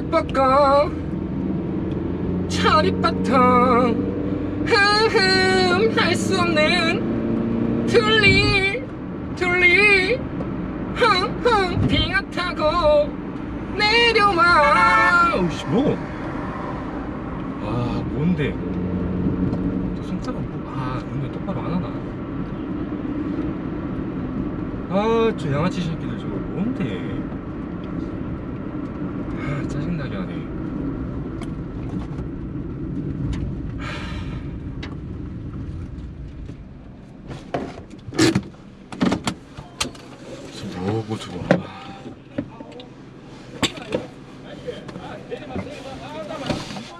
머리 뻗고 철이 뻗어 흠흠 할 수 없는 둘리 둘리 흥흥 빙하 타고 내려와 어이씨 뭐? 아 뭔데? 저 손가락 뭐? 아 운전 똑바로 안 하나? 아저 양아치 새끼들 저거 뭔데? 아 짜증나게 하네 뭐 고 저거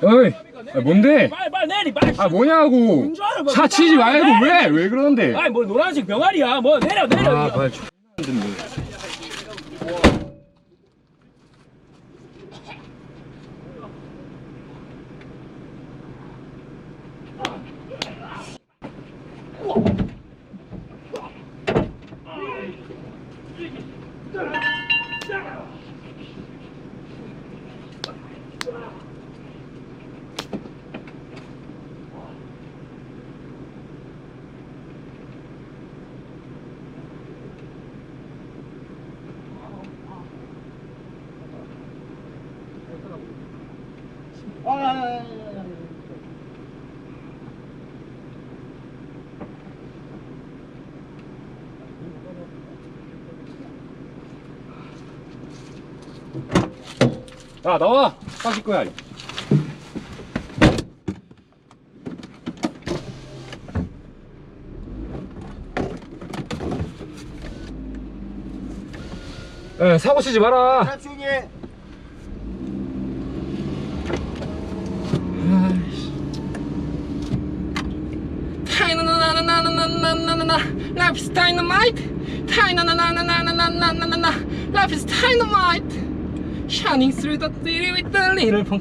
어이 아, 뭔데? 빨리 빨리 내리 빨리. 아 뭐냐고. 뭐. 차 치지 말고 내리. 왜? 왜 그러는데? 아이 뭐 노란색 병아리야. 뭐 내려 내려. 아 X 안듣 네야 나와! 빠질 거야. 에 사고 치지 마라. 조용히 타이나나나나나나나나나 Life is dynamite 타이나나나나나나나나나 Life is dynamite Shining through the city with the little pumpkin